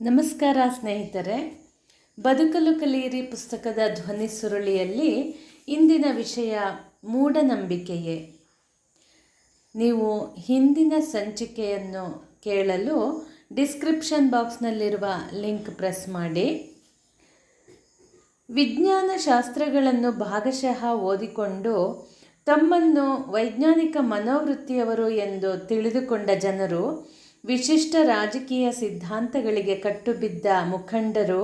ನಮಸ್ಕಾರ ಸ್ನೇಹಿತರೆ, ಬದುಕಲು ಕಲಿಯಿರಿ ಪುಸ್ತಕದ ಧ್ವನಿ ಸುರುಳಿಯಲ್ಲಿ ಇಂದಿನ ವಿಷಯ ಮೂಢನಂಬಿಕೆಯೇ. ನೀವು ಹಿಂದಿನ ಸಂಚಿಕೆಯನ್ನು ಕೇಳಲು ಡಿಸ್ಕ್ರಿಪ್ಷನ್ ಬಾಕ್ಸ್ನಲ್ಲಿರುವ ಲಿಂಕ್ ಪ್ರೆಸ್ ಮಾಡಿ. ವಿಜ್ಞಾನ ಶಾಸ್ತ್ರಗಳನ್ನು ಭಾಗಶಃ ಓದಿಕೊಂಡು ತಮ್ಮನ್ನು ವೈಜ್ಞಾನಿಕ ಮನೋವೃತ್ತಿಯವರು ಎಂದು ತಿಳಿದುಕೊಂಡ ಜನರು ವಿಶಿಷ್ಟ ರಾಜಕೀಯ ಸಿದ್ಧಾಂತಗಳಿಗೆ ಕಟ್ಟುಬಿದ್ದ ಮುಖಂಡರು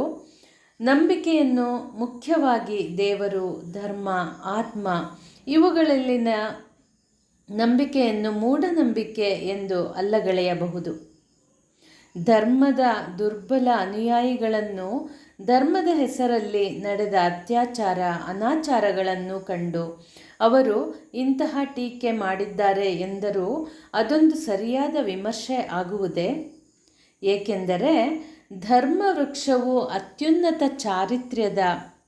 ನಂಬಿಕೆಯನ್ನು ಮುಖ್ಯವಾಗಿ ದೇವರು, ಧರ್ಮ, ಆತ್ಮ ಇವುಗಳಲ್ಲಿನ ನಂಬಿಕೆಯನ್ನು ಮೂಢನಂಬಿಕೆ ಎಂದು ಅಲ್ಲಗಳೆಯಬಹುದು. ಧರ್ಮದ ದುರ್ಬಲ ಅನುಯಾಯಿಗಳನ್ನು ಧರ್ಮದ ಹೆಸರಲ್ಲಿ ನಡೆದ ಅತ್ಯಾಚಾರ, ಅನಾಚಾರಗಳನ್ನು ಕಂಡು ಅವರು ಇಂತಹ ಟೀಕೆ ಮಾಡಿದ್ದಾರೆ ಎಂದರೂ ಅದೊಂದು ಸರಿಯಾದ ವಿಮರ್ಶೆ ಆಗುವುದೇ? ಏಕೆಂದರೆ ಧರ್ಮ ವೃಕ್ಷವು ಅತ್ಯುನ್ನತ ಚಾರಿತ್ರ್ಯದ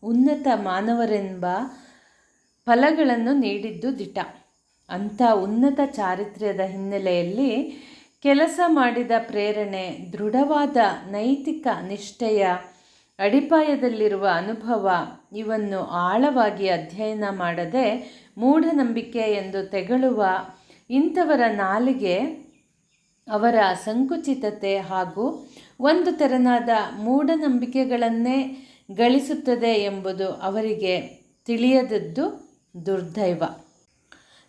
ಉನ್ನತ ಮಾನವರೆಂಬ ಫಲಗಳನ್ನು ನೀಡಿದ್ದು ದಿಟ. ಅಂಥ ಉನ್ನತ ಚಾರಿತ್ರ್ಯದ ಹಿನ್ನೆಲೆಯಲ್ಲಿ ಕೆಲಸ ಮಾಡಿದ ಪ್ರೇರಣೆ, ದೃಢವಾದ ನೈತಿಕ ನಿಷ್ಠೆಯ ಅಡಿಪಾಯದಲ್ಲಿರುವ ಅನುಭವ, ಇವನ್ನು ಆಳವಾಗಿ ಅಧ್ಯಯನ ಮಾಡದೆ ಮೂಢನಂಬಿಕೆ ಎಂದು ತೆಗಳುವ ಇಂಥವರ ನಾಲಿಗೆ ಅವರ ಸಂಕುಚಿತತೆ ಹಾಗೂ ಒಂದು ತೆರನಾದ ಮೂಢನಂಬಿಕೆಗಳನ್ನೇ ಗಳಿಸುತ್ತದೆ ಎಂಬುದು ಅವರಿಗೆ ತಿಳಿಯದದ್ದು ದುರ್ದೈವ.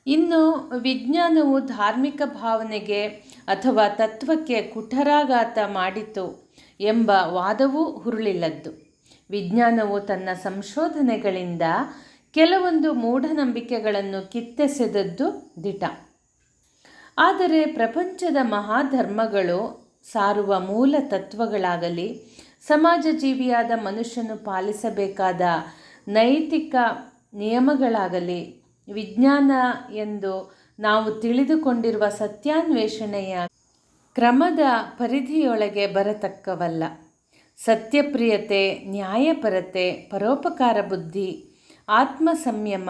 ಇನ್ನು ವಿಜ್ಞಾನವು ಧಾರ್ಮಿಕ ಭಾವನೆಗೆ ಅಥವಾ ತತ್ವಕ್ಕೆ ಕುಠರಾಘಾತ ಮಾಡಿತು ಎಂಬ ವಾದವೂ ಹುರುಳಿಲ್ಲದ್ದು. ವಿಜ್ಞಾನವು ತನ್ನ ಸಂಶೋಧನೆಗಳಿಂದ ಕೆಲವೊಂದು ಮೂಢನಂಬಿಕೆಗಳನ್ನು ಕಿತ್ತೆಸೆದದ್ದು ದಿಟ. ಆದರೆ ಪ್ರಪಂಚದ ಮಹಾಧರ್ಮಗಳು ಸಾರುವ ಮೂಲ ತತ್ವಗಳಾಗಲಿ ಸಮಾಜ ಜೀವಿಯಾದ ಮನುಷ್ಯನು ಪಾಲಿಸಬೇಕಾದ ನೈತಿಕ ನಿಯಮಗಳಾಗಲಿ, ವಿಜ್ಞಾನ ಎಂದು ನಾವು ತಿಳಿದುಕೊಂಡಿರುವ ಸತ್ಯಾನ್ವೇಷಣೆಯ ಕ್ರಮದ ಪರಿಧಿಯೊಳಗೆ ಬರತಕ್ಕವಲ್ಲ. ಸತ್ಯಪ್ರಿಯತೆ, ನ್ಯಾಯಪರತೆ, ಪರೋಪಕಾರ ಬುದ್ಧಿ ಆತ್ಮ ಸಂಯಮ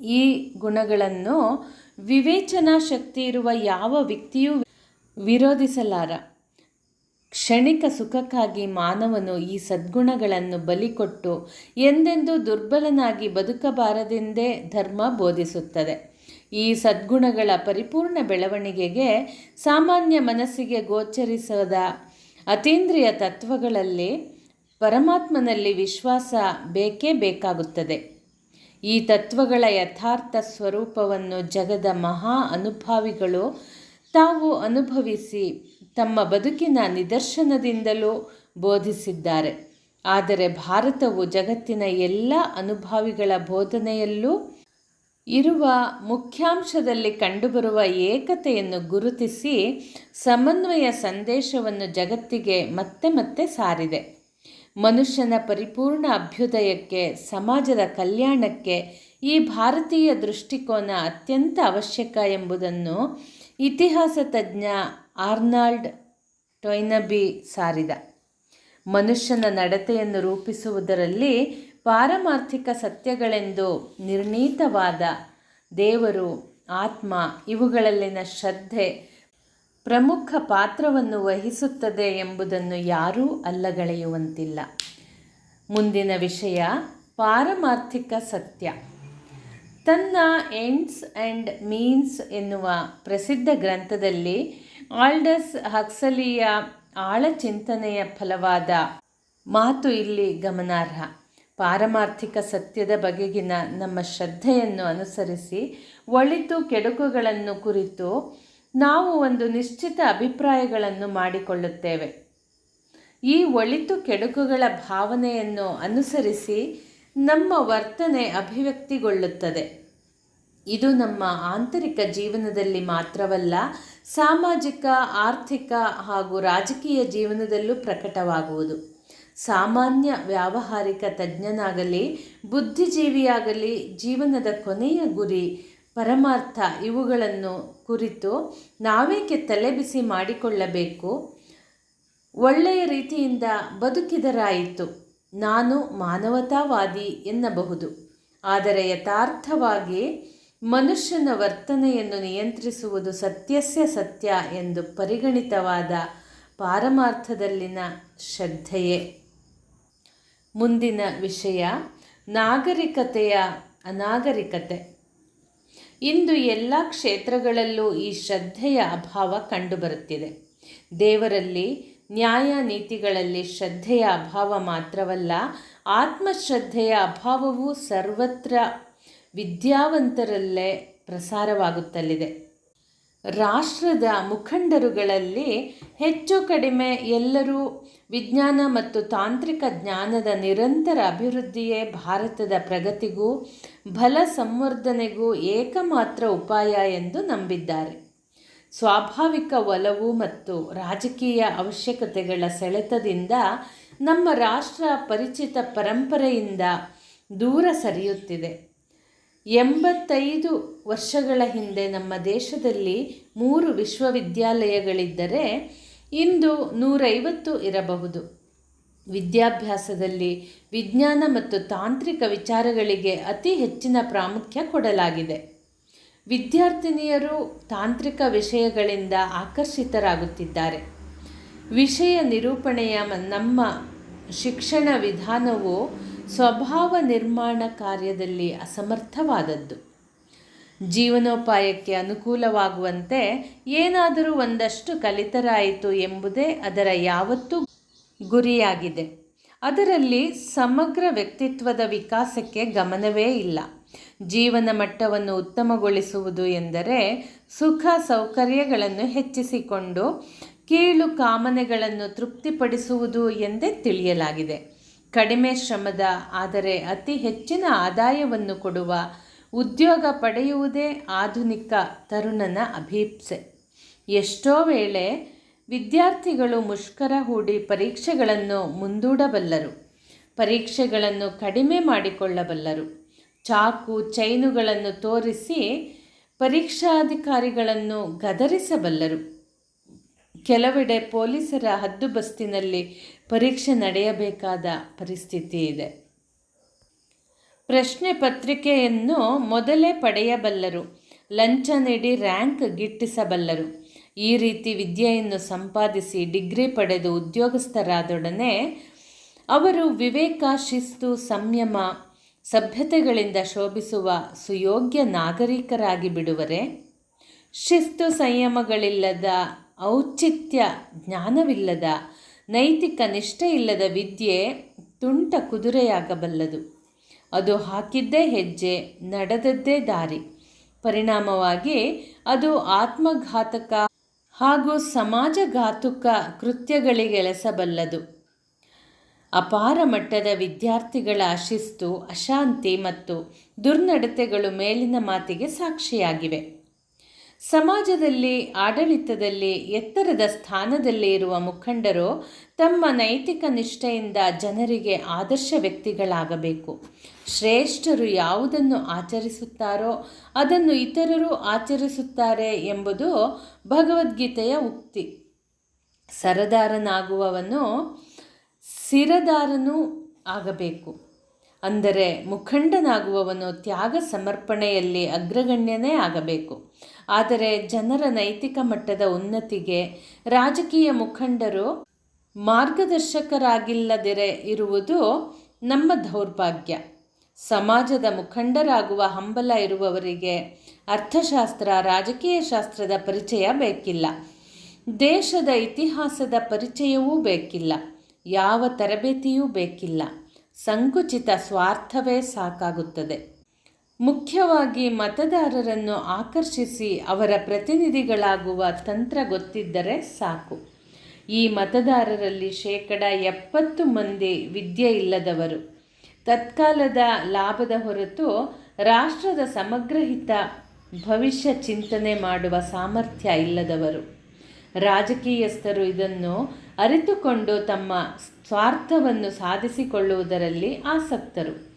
ಈ ಗುಣಗಳನ್ನು ವಿವೇಚನಾ ಶಕ್ತಿ ಇರುವ ಯಾವ ವ್ಯಕ್ತಿಯೂ ವಿರೋಧಿಸಲಾರ. ಕ್ಷಣಿಕ ಸುಖಕ್ಕಾಗಿ ಮಾನವನು ಈ ಸದ್ಗುಣಗಳನ್ನು ಬಲಿಕೊಟ್ಟು ಎಂದೆಂದೂ ದುರ್ಬಲನಾಗಿ ಬದುಕಬಾರದೆಂದೇ ಧರ್ಮ ಬೋಧಿಸುತ್ತದೆ. ಈ ಸದ್ಗುಣಗಳ ಪರಿಪೂರ್ಣ ಬೆಳವಣಿಗೆಗೆ ಸಾಮಾನ್ಯ ಮನಸ್ಸಿಗೆ ಗೋಚರಿಸದ ಅತೀಂದ್ರಿಯ ತತ್ವಗಳಲ್ಲಿ ಪರಮಾತ್ಮನಲ್ಲಿ ವಿಶ್ವಾಸ ಬೇಕೇ ಬೇಕಾಗುತ್ತದೆ. ಈ ತತ್ವಗಳ ಯಥಾರ್ಥ ಸ್ವರೂಪವನ್ನು ಜಗದ ಮಹಾ ಅನುಭಾವಿಗಳು ತಾವು ಅನುಭವಿಸಿ ತಮ್ಮ ಬದುಕಿನ ನಿದರ್ಶನದಿಂದಲೂ ಬೋಧಿಸಿದ್ದಾರೆ. ಆದರೆ ಭಾರತವು ಜಗತ್ತಿನ ಎಲ್ಲ ಅನುಭಾವಿಗಳ ಬೋಧನೆಯಲ್ಲೂ ಇರುವ ಮುಖ್ಯಾಂಶದಲ್ಲಿ ಕಂಡುಬರುವ ಏಕತೆಯನ್ನು ಗುರುತಿಸಿ ಸಮನ್ವಯ ಸಂದೇಶವನ್ನು ಜಗತ್ತಿಗೆ ಮತ್ತೆ ಮತ್ತೆ ಸಾರಿದೆ. ಮನುಷ್ಯನ ಪರಿಪೂರ್ಣ ಅಭ್ಯುದಯಕ್ಕೆ, ಸಮಾಜದ ಕಲ್ಯಾಣಕ್ಕೆ ಈ ಭಾರತೀಯ ದೃಷ್ಟಿಕೋನ ಅತ್ಯಂತ ಅವಶ್ಯಕ ಎಂಬುದನ್ನು ಇತಿಹಾಸ ತಜ್ಞ ಆರ್ನಾಲ್ಡ್ ಟೊಯ್ನಬಿ ಸಾರಿದ. ಮನುಷ್ಯನ ನಡತೆಯನ್ನು ರೂಪಿಸುವುದರಲ್ಲಿ ಪಾರಮಾರ್ಥಿಕ ಸತ್ಯಗಳೆಂದು ನಿರ್ಣೀತವಾದ ದೇವರು, ಆತ್ಮ ಇವುಗಳಲ್ಲಿನ ಶ್ರದ್ಧೆ ಪ್ರಮುಖ ಪಾತ್ರವನ್ನು ವಹಿಸುತ್ತದೆ ಎಂಬುದನ್ನು ಯಾರೂ ಅಲ್ಲಗಳೆಯುವಂತಿಲ್ಲ. ಮುಂದಿನ ವಿಷಯ ಪಾರಮಾರ್ಥಿಕ ಸತ್ಯ. ತನ್ನ ಎಂಡ್ಸ್ ಆ್ಯಂಡ್ ಮೀನ್ಸ್ ಎನ್ನುವ ಪ್ರಸಿದ್ಧ ಗ್ರಂಥದಲ್ಲಿ ಆಲ್ಡಸ್ ಹಕ್ಸಲಿಯ ಆಳ ಚಿಂತನೆಯ ಫಲವಾದ ಮಾತು ಇಲ್ಲಿ ಗಮನಾರ್ಹ. ಪಾರಮಾರ್ಥಿಕ ಸತ್ಯದ ಬಗೆಗಿನ ನಮ್ಮ ಶ್ರದ್ಧೆಯನ್ನು ಅನುಸರಿಸಿ, ಒಳಿತು ಕೆಡುಕುಗಳನ್ನು ಕುರಿತು ನಾವು ಒಂದು ನಿಶ್ಚಿತ ಅಭಿಪ್ರಾಯಗಳನ್ನು ಮಾಡಿಕೊಳ್ಳುತ್ತೇವೆ. ಈ ಒಳಿತು ಕೆಡುಕುಗಳ ಭಾವನೆಯನ್ನು ಅನುಸರಿಸಿ ನಮ್ಮ ವರ್ತನೆ ಅಭಿವ್ಯಕ್ತಿಗೊಳ್ಳುತ್ತದೆ. ಇದು ನಮ್ಮ ಆಂತರಿಕ ಜೀವನದಲ್ಲಿ ಮಾತ್ರವಲ್ಲ, ಸಾಮಾಜಿಕ, ಆರ್ಥಿಕ ಹಾಗೂ ರಾಜಕೀಯ ಜೀವನದಲ್ಲೂ ಪ್ರಕಟವಾಗುವುದು. ಸಾಮಾನ್ಯ ವ್ಯಾವಹಾರಿಕ ತಜ್ಞನಾಗಲಿ, ಬುದ್ಧಿಜೀವಿಯಾಗಲಿ, ಜೀವನದ ಕೊನೆಯ ಗುರಿ ಪರಮಾರ್ಥ ಇವುಗಳನ್ನು ಕುರಿತು ನಾವೇಕೆ ತಲೆಬಿಸಿ ಮಾಡಿಕೊಳ್ಳಬೇಕು? ಒಳ್ಳೆಯ ರೀತಿಯಿಂದ ಬದುಕಿದರಾಯಿತು. ನಾನು ಮಾನವತಾವಾದಿ ಎನ್ನಬಹುದು. ಆದರೆ ಯಥಾರ್ಥವಾಗಿ ಮನುಷ್ಯನ ವರ್ತನೆಯನ್ನು ನಿಯಂತ್ರಿಸುವುದು ಸತ್ಯಸ್ಯ ಸತ್ಯ ಎಂದು ಪರಿಗಣಿತವಾದ ಪಾರಮಾರ್ಥದಲ್ಲಿನ ಶ್ರದ್ಧೆಯೇ. ಮುಂದಿನ ವಿಷಯ, ನಾಗರಿಕತೆಯ ಅನಾಗರಿಕತೆ. ಇಂದು ಎಲ್ಲ ಕ್ಷೇತ್ರಗಳಲ್ಲೂ ಈ ಶ್ರದ್ಧೆಯ ಅಭಾವ ಕಂಡುಬರುತ್ತಿದೆ. ದೇವರಲ್ಲಿ ನ್ಯಾಯ ನೀತಿಗಳಲ್ಲಿ ಶ್ರದ್ಧೆಯ ಅಭಾವ ಮಾತ್ರವಲ್ಲ, ಆತ್ಮಶ್ರದ್ಧೆಯ ಅಭಾವವೂ ಸರ್ವತ್ರ ವಿದ್ಯಾವಂತರಲ್ಲೇ ಪ್ರಸಾರವಾಗುತ್ತಲಿದೆ. ರಾಷ್ಟ್ರದ ಮುಖಂಡರುಗಳಲ್ಲಿ ಹೆಚ್ಚು ಕಡಿಮೆ ಎಲ್ಲರೂ ವಿಜ್ಞಾನ ಮತ್ತು ತಾಂತ್ರಿಕ ಜ್ಞಾನದ ನಿರಂತರ ಅಭಿವೃದ್ಧಿಯೇ ಭಾರತದ ಪ್ರಗತಿಗೂ ಬಲ ಸಂವರ್ಧನೆಗೂ ಏಕಮಾತ್ರ ಉಪಾಯ ಎಂದು ನಂಬಿದ್ದಾರೆ. ಸ್ವಾಭಾವಿಕ ಒಲವು ಮತ್ತು ರಾಜಕೀಯ ಅವಶ್ಯಕತೆಗಳ ಸೆಳೆತದಿಂದ ನಮ್ಮ ರಾಷ್ಟ್ರ ಪರಿಚಿತ ಪರಂಪರೆಯಿಂದ ದೂರ ಸರಿಯುತ್ತಿದೆ. ಎಂಬತ್ತೈದು ವರ್ಷಗಳ ಹಿಂದೆ ನಮ್ಮ ದೇಶದಲ್ಲಿ ಮೂರು ವಿಶ್ವವಿದ್ಯಾಲಯಗಳಿದ್ದರೆ ಇಂದು ನೂರೈವತ್ತು ಇರಬಹುದು. ವಿದ್ಯಾಭ್ಯಾಸದಲ್ಲಿ ವಿಜ್ಞಾನ ಮತ್ತು ತಾಂತ್ರಿಕ ವಿಚಾರಗಳಿಗೆ ಅತಿ ಹೆಚ್ಚಿನ ಪ್ರಾಮುಖ್ಯ ಕೊಡಲಾಗಿದೆ. ವಿದ್ಯಾರ್ಥಿನಿಯರು ತಾಂತ್ರಿಕ ವಿಷಯಗಳಿಂದ ಆಕರ್ಷಿತರಾಗುತ್ತಿದ್ದಾರೆ. ವಿಷಯ ನಿರೂಪಣೆಯ ನಮ್ಮ ಶಿಕ್ಷಣ ವಿಧಾನವು ಸ್ವಭಾವ ನಿರ್ಮಾಣ ಕಾರ್ಯದಲ್ಲಿ ಅಸಮರ್ಥವಾದದ್ದು. ಜೀವನೋಪಾಯಕ್ಕೆ ಅನುಕೂಲವಾಗುವಂತೆ ಏನಾದರೂ ಒಂದಷ್ಟು ಕಲಿತರಾಯಿತು ಎಂಬುದೇ ಅದರ ಯಾವತ್ತೂ ಗುರಿಯಾಗಿದೆ. ಅದರಲ್ಲಿ ಸಮಗ್ರ ವ್ಯಕ್ತಿತ್ವದ ವಿಕಾಸಕ್ಕೆ ಗಮನವೇ ಇಲ್ಲ. ಜೀವನ ಮಟ್ಟವನ್ನು ಉತ್ತಮಗೊಳಿಸುವುದು ಎಂದರೆ ಸುಖ ಸೌಕರ್ಯಗಳನ್ನು ಹೆಚ್ಚಿಸಿಕೊಂಡು ಕೀಳು ಕಾಮನೆಗಳನ್ನು ತೃಪ್ತಿಪಡಿಸುವುದು ಎಂದೇ ತಿಳಿಯಲಾಗಿದೆ. ಕಡಿಮೆ ಶ್ರಮದ ಆದರೆ ಅತಿ ಹೆಚ್ಚಿನ ಆದಾಯವನ್ನು ಕೊಡುವ ಉದ್ಯೋಗ ಪಡೆಯುವುದೇ ಆಧುನಿಕ ತರುಣನ ಅಭೀಪ್ಸೆ. ಎಷ್ಟೋ ವೇಳೆ ವಿದ್ಯಾರ್ಥಿಗಳು ಮುಷ್ಕರ ಹೂಡಿ ಪರೀಕ್ಷೆಗಳನ್ನು ಮುಂದೂಡಬಲ್ಲರು. ಪರೀಕ್ಷೆಗಳನ್ನು ಕಡಿಮೆ ಮಾಡಿಕೊಳ್ಳಬಲ್ಲರು. ಚಾಕು, ಚೈನುಗಳನ್ನು ತೋರಿಸಿ ಪರೀಕ್ಷಾಧಿಕಾರಿಗಳನ್ನು ಗದರಿಸಬಲ್ಲರು. ಕೆಲವೆಡೆ ಪೊಲೀಸರ ಹದ್ದುಬಸ್ತಿನಲ್ಲಿ ಪರೀಕ್ಷೆ ನಡೆಯಬೇಕಾದ ಪರಿಸ್ಥಿತಿ ಇದೆ. ಪ್ರಶ್ನೆ ಪತ್ರಿಕೆಯನ್ನು ಮೊದಲೇ ಪಡೆಯಬಲ್ಲರು. ಲಂಚ ನೀಡಿ ರ್ಯಾಂಕ್ ಗಿಟ್ಟಿಸಬಲ್ಲರು. ಈ ರೀತಿ ವಿದ್ಯೆಯನ್ನು ಸಂಪಾದಿಸಿ ಡಿಗ್ರಿ ಪಡೆದು ಉದ್ಯೋಗಸ್ಥರಾದೊಡನೆ ಅವರು ವಿವೇಕ, ಶಿಸ್ತು, ಸಂಯಮ, ಸಭ್ಯತೆಗಳಿಂದ ಶೋಭಿಸುವ ಸುಯೋಗ್ಯ ನಾಗರಿಕರಾಗಿ ಬಿಡುವರೆ. ಶಿಸ್ತು ಸಂಯಮಗಳಿಲ್ಲದ, ಔಚಿತ್ಯ ಜ್ಞಾನವಿಲ್ಲದ, ನೈತಿಕ ನಿಷ್ಠೆ ಇಲ್ಲದ ವಿದ್ಯೆ ತುಂಟ ಕುದುರೆಯಾಗಬಲ್ಲದು. ಅದು ಹಾಕಿದ್ದೇ ಹೆಜ್ಜೆ, ನಡೆದದ್ದೇ ದಾರಿ. ಪರಿಣಾಮವಾಗಿ ಅದು ಆತ್ಮಘಾತಕ ಹಾಗೂ ಸಮಾಜಘಾತುಕ ಕೃತ್ಯಗಳಿಗೆಳೆಸಬಲ್ಲದು. ಅಪಾರ ಮಟ್ಟದ ವಿದ್ಯಾರ್ಥಿಗಳ ಅಶಿಸ್ತು ಅಶಾಂತಿ ಮತ್ತು ದುರ್ನಡತೆಗಳು ಮೇಲಿನ ಮಾತಿಗೆ ಸಾಕ್ಷಿಯಾಗಿವೆ. ಸಮಾಜದಲ್ಲಿ, ಆಡಳಿತದಲ್ಲಿ, ಎತ್ತರದ ಸ್ಥಾನದಲ್ಲಿ ಇರುವ ಮುಖಂಡರು ತಮ್ಮ ನೈತಿಕ ನಿಷ್ಠೆಯಿಂದ ಜನರಿಗೆ ಆದರ್ಶ ವ್ಯಕ್ತಿಗಳಾಗಬೇಕು. ಶ್ರೇಷ್ಠರು ಯಾವುದನ್ನು ಆಚರಿಸುತ್ತಾರೋ, ಅದನ್ನು ಇತರರು ಆಚರಿಸುತ್ತಾರೆ ಎಂಬುದು ಭಗವದ್ಗೀತೆಯ ಉಕ್ತಿ. ಸರದಾರನಾಗುವವನು, ಸಿರದಾರನೂ ಆಗಬೇಕು. ಅಂದರೆ ಮುಖಂಡನಾಗುವವನು ತ್ಯಾಗ ಸಮರ್ಪಣೆಯಲ್ಲಿ ಅಗ್ರಗಣ್ಯನೇ ಆಗಬೇಕು. ಆದರೆ ಜನರ ನೈತಿಕ ಮಟ್ಟದ ಉನ್ನತಿಗೆ ರಾಜಕೀಯ ಮುಖಂಡರು ಮಾರ್ಗದರ್ಶಕರಾಗಿಲ್ಲದಿರೇ ಇರುವುದು ನಮ್ಮ ದೌರ್ಭಾಗ್ಯ. ಸಮಾಜದ ಮುಖಂಡರಾಗುವ ಹಂಬಲ ಇರುವವರಿಗೆ ಅರ್ಥಶಾಸ್ತ್ರ, ರಾಜಕೀಯ ಶಾಸ್ತ್ರದ ಪರಿಚಯ ಬೇಕಿಲ್ಲ. ದೇಶದ ಇತಿಹಾಸದ ಪರಿಚಯವೂ ಬೇಕಿಲ್ಲ. ಯಾವ ತರಬೇತಿಯೂ ಬೇಕಿಲ್ಲ. ಸಂಕುಚಿತ ಸ್ವಾರ್ಥವೇ ಸಾಕಾಗುತ್ತದೆ. ಮುಖ್ಯವಾಗಿ ಮತದಾರರನ್ನು ಆಕರ್ಷಿಸಿ ಅವರ ಪ್ರತಿನಿಧಿಗಳಾಗುವ ತಂತ್ರ ಗೊತ್ತಿದ್ದರೆ ಸಾಕು. ಈ ಮತದಾರರಲ್ಲಿ ಶೇಕಡ ಎಪ್ಪತ್ತು ಮಂದಿ ವಿದ್ಯೆ ಇಲ್ಲದವರು. ತತ್ಕಾಲದ ಲಾಭದ ಹೊರತು ರಾಷ್ಟ್ರದ ಸಮಗ್ರಹಿತ ಭವಿಷ್ಯ ಚಿಂತನೆ ಮಾಡುವ ಸಾಮರ್ಥ್ಯ ಇಲ್ಲದವರು. ರಾಜಕೀಯಸ್ಥರು ಇದನ್ನು ಅರಿತುಕೊಂಡು ತಮ್ಮ ಸ್ವಾರ್ಥವನ್ನು ಸಾಧಿಸಿಕೊಳ್ಳುವುದರಲ್ಲಿ ಆಸಕ್ತರು.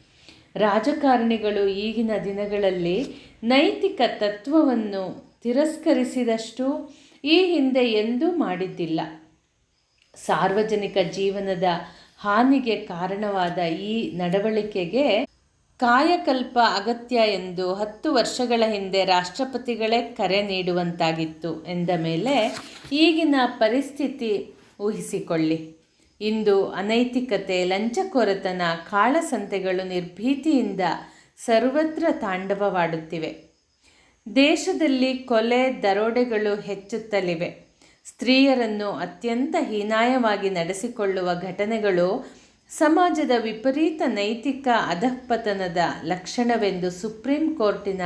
ರಾಜಕಾರಣಿಗಳು ಈಗಿನ ದಿನಗಳಲ್ಲಿ ನೈತಿಕ ತತ್ವವನ್ನು ತಿರಸ್ಕರಿಸಿದಷ್ಟು ಈ ಹಿಂದೆ ಎಂದೂ ಮಾಡಿದ್ದಿಲ್ಲ. ಸಾರ್ವಜನಿಕ ಜೀವನದ ಹಾನಿಗೆ ಕಾರಣವಾದ ಈ ನಡವಳಿಕೆಗೆ ಕಾಯಕಲ್ಪ ಅಗತ್ಯ ಎಂದು ಹತ್ತು ವರ್ಷಗಳ ಹಿಂದೆ ರಾಷ್ಟ್ರಪತಿಗಳೇ ಕರೆ ನೀಡುವಂತಾಗಿತ್ತು ಎಂದ ಮೇಲೆ ಈಗಿನ ಪರಿಸ್ಥಿತಿ ಊಹಿಸಿಕೊಳ್ಳಿ. ಇಂದು ಅನೈತಿಕತೆ, ಲಂಚಕೊರತನ, ಕಾಳಸಂತೆಗಳು ನಿರ್ಭೀತಿಯಿಂದ ಸರ್ವತ್ರ ತಾಂಡವವಾಡುತ್ತಿವೆ. ದೇಶದಲ್ಲಿ ಕೊಲೆ, ದರೋಡೆಗಳು ಹೆಚ್ಚುತ್ತಲಿವೆ. ಸ್ತ್ರೀಯರನ್ನು ಅತ್ಯಂತ ಹೀನಾಯವಾಗಿ ನಡೆಸಿಕೊಳ್ಳುವ ಘಟನೆಗಳು ಸಮಾಜದ ವಿಪರೀತ ನೈತಿಕ ಅಧಃಪತನದ ಲಕ್ಷಣವೆಂದು ಸುಪ್ರೀಂ ಕೋರ್ಟಿನ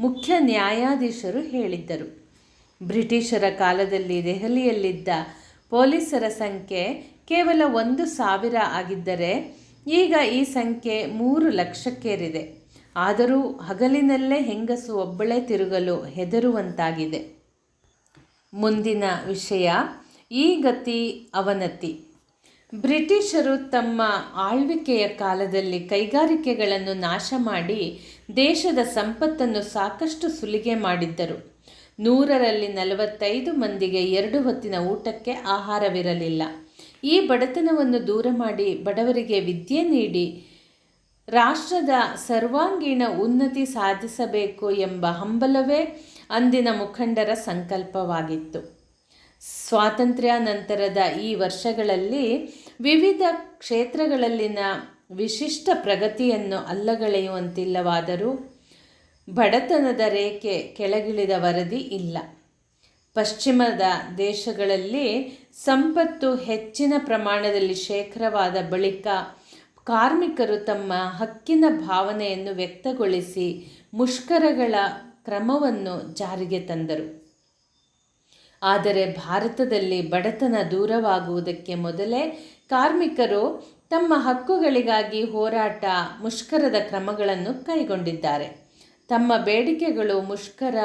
ಮುಖ್ಯ ನ್ಯಾಯಾಧೀಶರು ಹೇಳಿದ್ದರು. ಬ್ರಿಟಿಷರ ಕಾಲದಲ್ಲಿ ದೆಹಲಿಯಲ್ಲಿದ್ದ ಪೊಲೀಸರ ಸಂಖ್ಯೆ ಕೇವಲ ಒಂದು ಸಾವಿರ ಆಗಿದ್ದರೆ ಈಗ ಈ ಸಂಖ್ಯೆ ಮೂರು ಲಕ್ಷಕ್ಕೇರಿದೆ. ಆದರೂ ಹಗಲಿನಲ್ಲೇ ಹೆಂಗಸು ಒಬ್ಬಳೇ ತಿರುಗಲು ಹೆದರುವಂತಾಗಿದೆ. ಮುಂದಿನ ವಿಷಯ, ಈ ಗತಿ ಅವನತಿ. ಬ್ರಿಟಿಷರು ತಮ್ಮ ಆಳ್ವಿಕೆಯ ಕಾಲದಲ್ಲಿ ಕೈಗಾರಿಕೆಗಳನ್ನು ನಾಶ ಮಾಡಿ ದೇಶದ ಸಂಪತ್ತನ್ನು ಸಾಕಷ್ಟು ಸುಲಿಗೆ ಮಾಡಿದ್ದರು. ನೂರರಲ್ಲಿ ನಲವತ್ತೈದು ಮಂದಿಗೆ ಎರಡು ಹೊತ್ತಿನ ಊಟಕ್ಕೆ ಆಹಾರವಿರಲಿಲ್ಲ. ಈ ಬಡತನವನ್ನು ದೂರ ಮಾಡಿ ಬಡವರಿಗೆ ವಿದ್ಯೆ ನೀಡಿ ರಾಷ್ಟ್ರದ ಸರ್ವಾಂಗೀಣ ಉನ್ನತಿ ಸಾಧಿಸಬೇಕು ಎಂಬ ಹಂಬಲವೇ ಅಂದಿನ ಮುಖಂಡರ ಸಂಕಲ್ಪವಾಗಿತ್ತು. ಸ್ವಾತಂತ್ರ್ಯ ನಂತರದ ಈ ವರ್ಷಗಳಲ್ಲಿ ವಿವಿಧ ಕ್ಷೇತ್ರಗಳಲ್ಲಿನ ವಿಶಿಷ್ಟ ಪ್ರಗತಿಯನ್ನು ಅಲ್ಲಗಳೆಯುವಂತಿಲ್ಲವಾದರೂ ಬಡತನದ ರೇಖೆ ಕೆಳಗಿಳಿದ ವರದಿ ಇಲ್ಲ. ಪಶ್ಚಿಮದ ದೇಶಗಳಲ್ಲಿ ಸಂಪತ್ತು ಹೆಚ್ಚಿನ ಪ್ರಮಾಣದಲ್ಲಿ ಶೇಖರವಾದ ಬಳಿಕ ಕಾರ್ಮಿಕರು ತಮ್ಮ ಹಕ್ಕಿನ ಭಾವನೆಯನ್ನು ವ್ಯಕ್ತಗೊಳಿಸಿ ಮುಷ್ಕರಗಳ ಕ್ರಮವನ್ನು ಜಾರಿಗೆ ತಂದರು. ಆದರೆ ಭಾರತದಲ್ಲಿ ಬಡತನ ದೂರವಾಗುವುದಕ್ಕೆ ಮೊದಲೇ ಕಾರ್ಮಿಕರು ತಮ್ಮ ಹಕ್ಕುಗಳಿಗಾಗಿ ಹೋರಾಟ, ಮುಷ್ಕರದ ಕ್ರಮಗಳನ್ನು ಕೈಗೊಂಡಿದ್ದಾರೆ. ತಮ್ಮ ಬೇಡಿಕೆಗಳು ಮುಷ್ಕರ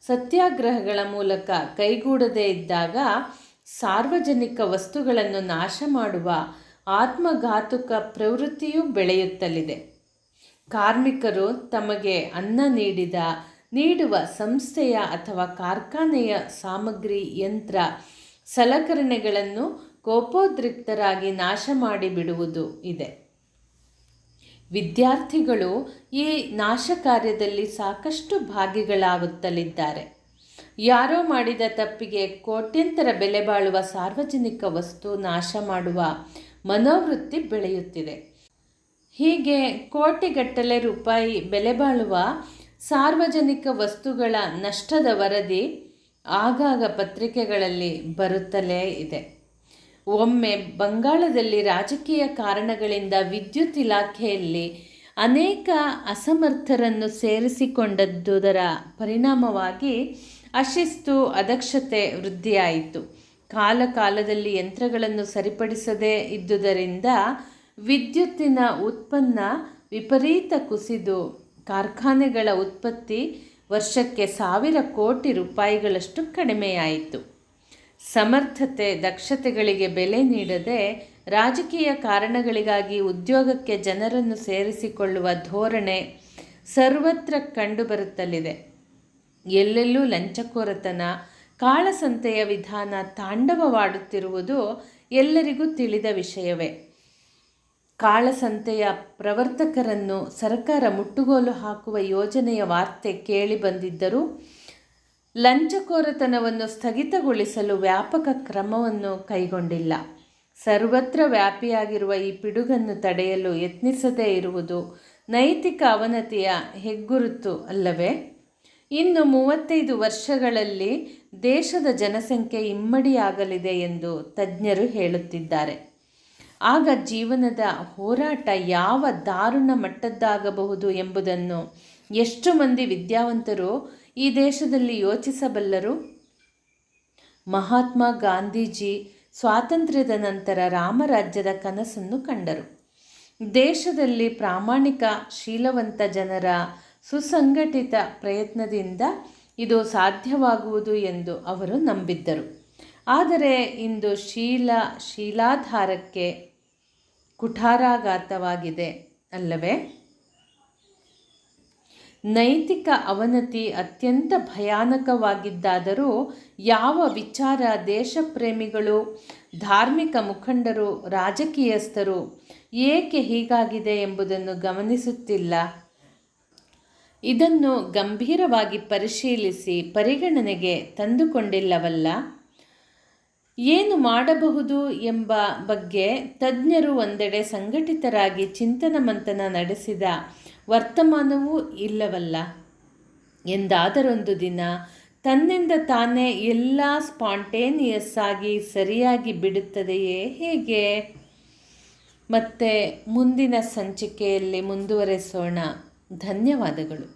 ಸತ್ಯಾಗ್ರಹಗಳ ಮೂಲಕ ಕೈಗೂಡದೇ ಇದ್ದಾಗ ಸಾರ್ವಜನಿಕ ವಸ್ತುಗಳನ್ನು ನಾಶ ಮಾಡುವ ಆತ್ಮಘಾತುಕ ಪ್ರವೃತ್ತಿಯೂ ಬೆಳೆಯುತ್ತಲಿದೆ. ಕಾರ್ಮಿಕರು ತಮಗೆ ಅನ್ನ ನೀಡಿದ, ನೀಡುವ ಸಂಸ್ಥೆಯ ಅಥವಾ ಕಾರ್ಖಾನೆಯ ಸಾಮಗ್ರಿ, ಯಂತ್ರ, ಸಲಕರಣೆಗಳನ್ನು ಕೋಪೋದ್ರಿಕ್ತರಾಗಿ ನಾಶ ಮಾಡಿಬಿಡುವುದು ಇದೆ. ವಿದ್ಯಾರ್ಥಿಗಳು ಈ ನಾಶ ಕಾರ್ಯದಲ್ಲಿ ಸಾಕಷ್ಟು ಭಾಗಿಗಳಾಗುತ್ತಲಿದ್ದಾರೆ. ಯಾರೋ ಮಾಡಿದ ತಪ್ಪಿಗೆ ಕೋಟ್ಯಂತರ ಬೆಲೆ ಬಾಳುವ ಸಾರ್ವಜನಿಕ ವಸ್ತು ನಾಶ ಮಾಡುವ ಮನೋವೃತ್ತಿ ಬೆಳೆಯುತ್ತಿದೆ. ಹೀಗೆ ಕೋಟಿಗಟ್ಟಲೆ ರೂಪಾಯಿ ಬೆಲೆ ಬಾಳುವ ಸಾರ್ವಜನಿಕ ವಸ್ತುಗಳ ನಷ್ಟದ ವರದಿ ಆಗಾಗ ಪತ್ರಿಕೆಗಳಲ್ಲಿ ಬರುತ್ತಲೇ ಇದೆ. ಒಮ್ಮೆ ಬಂಗಾಳದಲ್ಲಿ ರಾಜಕೀಯ ಕಾರಣಗಳಿಂದ ವಿದ್ಯುತ್ ಇಲಾಖೆಯಲ್ಲಿ ಅನೇಕ ಅಸಮರ್ಥರನ್ನು ಸೇರಿಸಿಕೊಂಡದ್ದುದರ ಪರಿಣಾಮವಾಗಿ ಅಶಿಸ್ತು, ಅದಕ್ಷತೆ ವೃದ್ಧಿಯಾಯಿತು. ಕಾಲ ಕಾಲದಲ್ಲಿ ಯಂತ್ರಗಳನ್ನು ಸರಿಪಡಿಸದೇ ಇದ್ದುದರಿಂದ ವಿದ್ಯುತ್ತಿನ ಉತ್ಪನ್ನ ವಿಪರೀತ ಕುಸಿದು, ಕಾರ್ಖಾನೆಗಳ ಉತ್ಪತ್ತಿ ವರ್ಷಕ್ಕೆ ಸಾವಿರ ಕೋಟಿ ರೂಪಾಯಿಗಳಷ್ಟು ಕಡಿಮೆಯಾಯಿತು. ಸಮರ್ಥತೆ, ದಕ್ಷತೆಗಳಿಗೆ ಬೆಲೆ ನೀಡದೆ ರಾಜಕೀಯ ಕಾರಣಗಳಿಗಾಗಿ ಉದ್ಯೋಗಕ್ಕೆ ಜನರನ್ನು ಸೇರಿಸಿಕೊಳ್ಳುವ ಧೋರಣೆ ಸರ್ವತ್ರ ಕಂಡುಬರುತ್ತಲಿದೆ. ಎಲ್ಲೆಲ್ಲೂ ಲಂಚಕೋರತನ, ಕಾಳಸಂತೆಯ ವಿಧಾನ ತಾಂಡವವಾಡುತ್ತಿರುವುದು ಎಲ್ಲರಿಗೂ ತಿಳಿದ ವಿಷಯವೇ. ಕಾಳಸಂತೆಯ ಪ್ರವರ್ತಕರನ್ನು ಸರ್ಕಾರ ಮುಟ್ಟುಗೋಲು ಹಾಕುವ ಯೋಜನೆಯ ವಾರ್ತೆ ಕೇಳಿ ಬಂದಿದ್ದರೂ ಲಂಚಕೋರತನವನ್ನು ಸ್ಥಗಿತಗೊಳಿಸಲು ವ್ಯಾಪಕ ಕ್ರಮವನ್ನು ಕೈಗೊಂಡಿಲ್ಲ. ಸರ್ವತ್ರ ವ್ಯಾಪಿಯಾಗಿರುವ ಈ ಪಿಡುಗನ್ನು ತಡೆಯಲು ಯತ್ನಿಸದೇ ಇರುವುದು ನೈತಿಕ ಅವನತಿಯ ಹೆಗ್ಗುರುತು ಅಲ್ಲವೇ? ಇನ್ನು ಮೂವತ್ತೈದು ವರ್ಷಗಳಲ್ಲಿ ದೇಶದ ಜನಸಂಖ್ಯೆ ಇಮ್ಮಡಿಯಾಗಲಿದೆ ಎಂದು ತಜ್ಞರು ಹೇಳುತ್ತಿದ್ದಾರೆ. ಆಗ ಜೀವನದ ಹೋರಾಟ ಯಾವ ದಾರುಣ ಮಟ್ಟದ್ದಾಗಬಹುದು ಎಂಬುದನ್ನು ಎಷ್ಟು ಮಂದಿ ವಿದ್ಯಾವಂತರು ಈ ದೇಶದಲ್ಲಿ ಯೋಚಿಸಬಲ್ಲರು? ಮಹಾತ್ಮ ಗಾಂಧೀಜಿ ಸ್ವಾತಂತ್ರ್ಯದ ನಂತರ ರಾಮರಾಜ್ಯದ ಕನಸನ್ನು ಕಂಡರು. ದೇಶದಲ್ಲಿ ಪ್ರಾಮಾಣಿಕ, ಶೀಲವಂತ ಜನರ ಸುಸಂಘಟಿತ ಪ್ರಯತ್ನದಿಂದ ಇದು ಸಾಧ್ಯವಾಗುವುದು ಎಂದು ಅವರು ನಂಬಿದ್ದರು. ಆದರೆ ಇಂದು ಶೀಲ, ಶೀಲಾಧಾರಕ್ಕೆ ಕುಠಾರಾಘಾತವಾಗಿದೆ ಅಲ್ಲವೇ? ನೈತಿಕ ಅವನತಿ ಅತ್ಯಂತ ಭಯಾನಕವಾಗಿದ್ದಾದರೂ ಯಾವ ವಿಚಾರ ದೇಶಪ್ರೇಮಿಗಳು, ಧಾರ್ಮಿಕ ಮುಖಂಡರು, ರಾಜಕೀಯಸ್ಥರು ಏಕೆ ಹೀಗಾಗಿದೆ ಎಂಬುದನ್ನು ಗಮನಿಸುತ್ತಿಲ್ಲ. ಇದನ್ನು ಗಂಭೀರವಾಗಿ ಪರಿಶೀಲಿಸಿ ಪರಿಗಣನೆಗೆ ತಂದುಕೊಂಡಿಲ್ಲವಲ್ಲ? ಏನು ಮಾಡಬಹುದು ಎಂಬ ಬಗ್ಗೆ ತಜ್ಞರು ಒಂದೆಡೆ ಸಂಘಟಿತರಾಗಿ ಚಿಂತನ ಮಂಥನ ನಡೆಸಿದ ವರ್ತಮಾನವೂ ಇಲ್ಲವಲ್ಲ. ಎಂದಾದರೊಂದು ದಿನ ತನ್ನಿಂದ ತಾನೇ ಎಲ್ಲ ಸ್ಪಾಂಟೇನಿಯಸ್ ಆಗಿ ಸರಿಯಾಗಿ ಬಿಡುತ್ತದೆಯೇ ಹೇಗೆ? ಮತ್ತೆ ಮುಂದಿನ ಸಂಚಿಕೆಯಲ್ಲಿ ಮುಂದುವರೆಸೋಣ. ಧನ್ಯವಾದಗಳು.